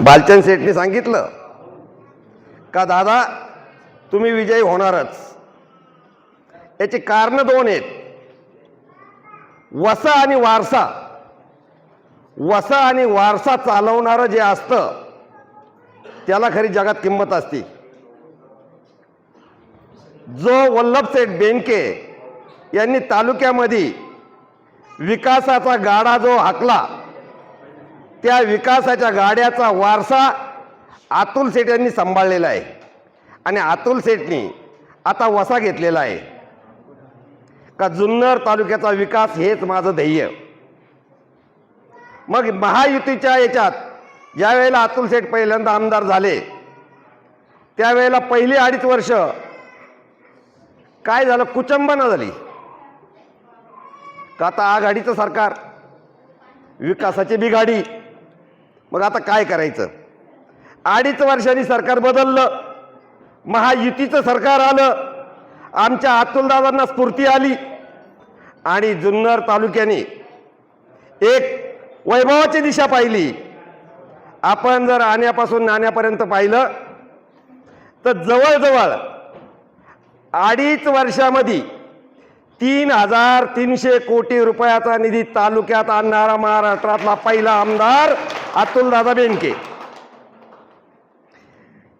बालचंद शेठने सांगितलं का दादा तुम्ही विजयी होणारच. याची कारणं दोन आहेत. वसा आणि वारसा. वसा आणि वारसा चालवणारं जे असतं त्याला खरी जगात किंमत असते. जो वल्लभसेठ बेनके यांनी तालुक्यामध्ये विकासाचा गाडा जो हाकला त्या विकासाच्या गाड्याचा वारसा अतुल सेठ यांनी सांभाळलेला आहे. आणि अतुल सेठनी आता वसा घेतलेला आहे. का जुन्नर तालुक्याचा विकास हेच माझं ध्येय. मग महायुतीच्या याच्यात ज्यावेळेला अतुल सेठ पहिल्यांदा आमदार झाले त्यावेळेला पहिली अडीच वर्ष काय झालं? कुचंबना झाली. का आता आघाडीचं सरकार विकासाची बिघाडी मग आता काय करायचं? अडीच वर्षांनी सरकार बदललं. महायुतीचं सरकार आलं. आमच्या अतुलदादांना स्फूर्ती आली. आणि जुन्नर तालुक्याने एक वैभवाची दिशा पाहिली. आपण जर आण्यापासून नाण्यापर्यंत पाहिलं तर जवळजवळ अडीच वर्षामध्ये तीन हजार तीनशे कोटी रुपयाचा निधी तालुक्यात आणणारा महाराष्ट्रातला पहिला आमदार अतुल दादा बेनके.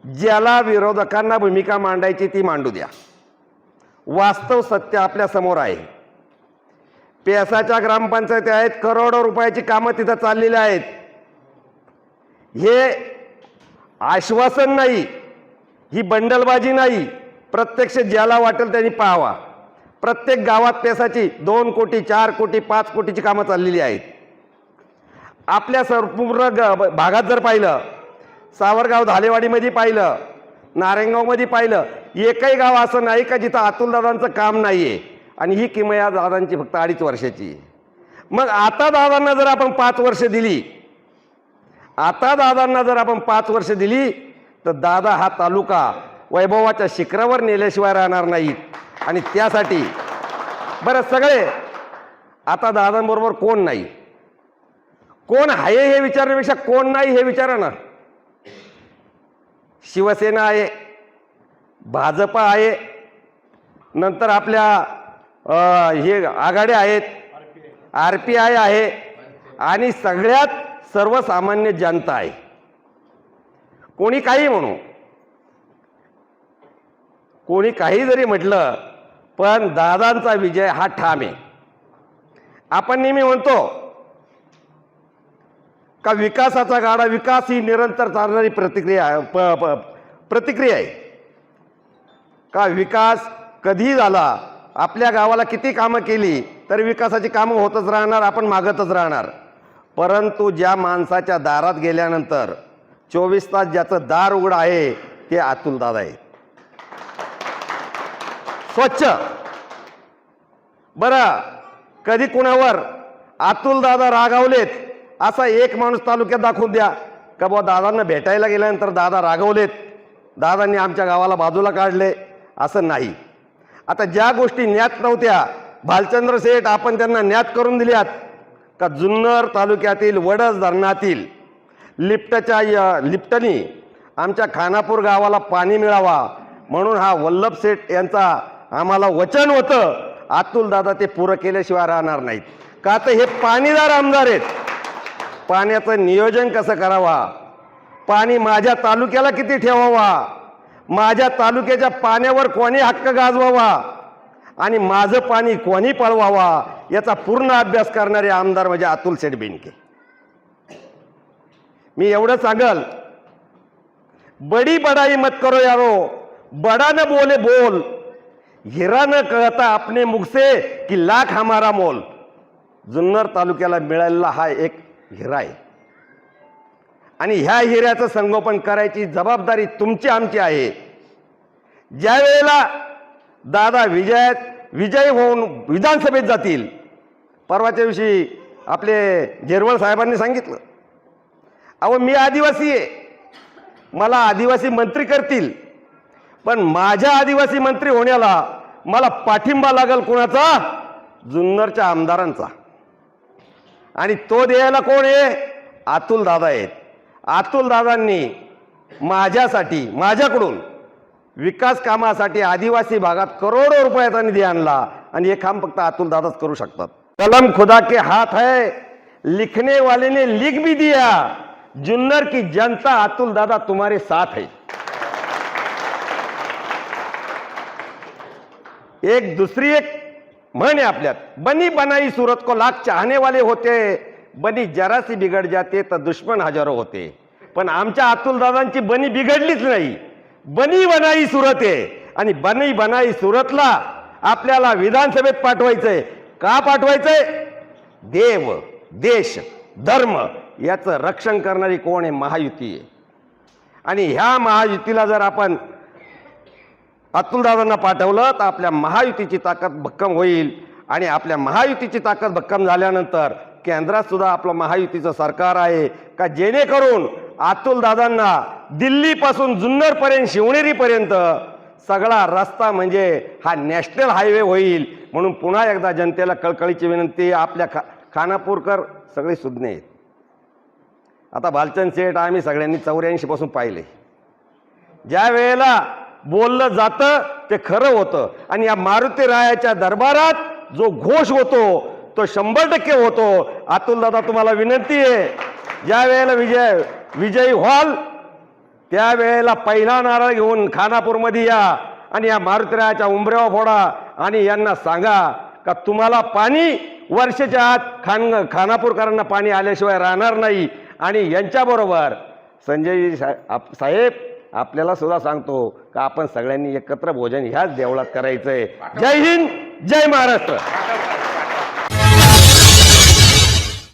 ज्याला विरोधकांना भूमिका मांडायची ती मांडू द्या. वास्तव सत्य आपल्यासमोर आहे. पेसाच्या ग्रामपंचायती आहेत करोडो रुपयाची कामं तिथं चाललेली आहेत. हे आश्वासन नाही ही बंडलबाजी नाही. प्रत्यक्ष ज्याला वाटेल त्यांनी पाहावा. प्रत्येक गावात पेसाची दोन कोटी चार कोटी पाच कोटीची कामं चाललेली आहेत. आपल्या संपूर्ण ग भागात जर पाहिलं सावरगाव धालेवाडीमध्ये पाहिलं नारायणगावमध्ये पाहिलं एकही गाव असं नाही का जिथं अतुलदादांचं काम नाही आहे आणि ही किमया दादांची फक्त अडीच वर्षाची आहे. मग आता दादांना जर आपण पाच वर्ष दिली आता दादांना जर आपण पाच वर्ष दिली तर दादा हा तालुका वैभवाच्या शिखरावर नेल्याशिवाय राहणार नाहीत आणि त्यासाठी बरं सगळे आता दादांबरोबर कोण नाही कोण आहे हे विचारण्यापेक्षा कोण नाही हे विचारा ना शिवसेना आहे भाजप आहे नंतर आपल्या हे आघाड्या आहेत आर पी आय आहे आणि सगळ्यात सर्वसामान्य जनता आहे. कोणी काही म्हणू. कोणी काही जरी म्हटलं पण दादांचा विजय हा ठाम आहे. आपण नेहमी म्हणतो का विकासाचा गाडा विकास ही निरंतर चालणारी प्रतिक्रिया प- प- प्रतिक्रिया आहे. का विकास कधी झाला? आपल्या गावाला किती कामं केली तर विकासाची कामं होतच राहणार आपण मागतच राहणार. परंतु ज्या माणसाच्या दारात गेल्यानंतर चोवीस तास ज्याचं दार उघड आहे ते अतुलदादा आहे स्वच्छ. बरं कधी कुणावर अतुलदादा रागावलेत? असा एक माणूस तालुक्यात दाखवून द्या. का बुवा दादांना भेटायला गेल्यानंतर दादा रागवलेत. दादांनी आमच्या गावाला बाजूला काढले. असं नाही. आता ज्या गोष्टी ज्ञात नव्हत्या भालचंद्र शेठ आपण त्यांना ज्ञात करून दिल्यात का जुन्नर तालुक्यातील वडस धरणातील लिफ्टच्या य- लिफ्टनी आमच्या खानापूर गावाला पाणी मिळावा म्हणून हा वल्लभ सेठ यांचा आम्हाला वचन होतं. अतुल दादा ते पुरं केल्याशिवाय राहणार नाहीत. का तर हे पाणीदार आमदार आहेत. पाण्याचं नियोजन कसं करावा? पाणी माझ्या तालुक्याला किती ठेवावा? माझ्या तालुक्याच्या पाण्यावर कोणी हक्क गाजवावा? आणि माझं पाणी कोणी पळवावा? याचा पूर्ण अभ्यास करणारे आमदार म्हणजे अतुल शेठ बेनके. मी एवढं सांगल बडी बडाई मत करो यारो बडा न बोले बोल हिरा न कळता आपने मुखसे की लाख हमारा मोल. जुन्नर तालुक्याला मिळालेला हा एक हिरा आहे आणि ह्या हिऱ्याचं संगोपन करायची जबाबदारी तुमची आमची आहे. ज्या वेळेला दादा विजयात विजयी होऊन विधानसभेत जातील परवाच्या दिवशी आपले जेरवळ साहेबांनी सांगितलं. अहो मी आदिवासी आहे. मला आदिवासी मंत्री करतील. पण माझ्या आदिवासी मंत्री होण्याला मला पाठिंबा लागल कोणाचा? जुन्नरच्या आमदारांचा. आणि तो द्यायला कोण आहे? अतुल दादा आहेत. अतुल दादांनी माझ्यासाठी माझ्याकडून विकास कामासाठी आदिवासी भागात करोडो रुपयाचा निधी आणला आणि हे काम फक्त अतुल दादाच करू शकतात. कलम खुदा के हाथ है लिखने वाले ने लिख भी दिया. जुन्नर की जनता अतुल दादा तुम्हारे साथ है. एक दुसरी एक म्हण आपल्यात बनी बनाई सूरत को लाख चाहने वाले होते बनी जरासी बिघड जाते तर दुश्मन हजारो होते. पण आमच्या अतुल दादांची बनी बिघडलीच नाही. बनी बनाई सुरत आहे आणि बनी बनाई सुरतला आपल्याला विधानसभेत पाठवायचंय. का पाठवायचंय? देव देश धर्म याचं रक्षण करणारी कोण आहे? महायुती आहे. आणि ह्या महायुतीला जर आपण अतुलदादांना पाठवलं तर आपल्या महायुतीची ताकद भक्कम होईल. आणि आपल्या महायुतीची ताकद भक्कम झाल्यानंतर केंद्रात सुद्धा आपलं महायुतीचं सरकार आहे. का जेणेकरून अतुलदादांना दिल्लीपासून जुन्नरपर्यंत शिवनेरीपर्यंत सगळा रस्ता म्हणजे हा नॅशनल हायवे होईल. म्हणून पुन्हा एकदा जनतेला कळकळीची विनंती आपल्या खा खानापूरकर सगळे सुज्ञ आहेत. आता भालचंद शेठ आम्ही सगळ्यांनी चौऱ्याऐंशीपासून पाहिले. ज्या वेळेला बोललं जातं ते खरं होतं. आणि या मारुती रायाच्या दरबारात जो घोष होतो तो शंभर टक्के होतो. अतुल दादा तुम्हाला विनंती आहे ज्या वेळेला विजय विजयी व्हाल त्यावेळेला पहिला नारळ घेऊन खानापूरमध्ये या आणि या मारुतीरायाच्या उंबऱ्यावर फोडा आणि यांना सांगा का तुम्हाला पाणी वर्षाच्या आत खान खानापूरकरांना पाणी आल्याशिवाय राहणार नाही. आणि यांच्याबरोबर संजय साहेब आप- साहेब आपल्याला सुद्धा सांगतो का आपण सगळ्यांनी एकत्र भोजन ह्याच देवळात करायचंय. जय हिंद जय महाराष्ट्र.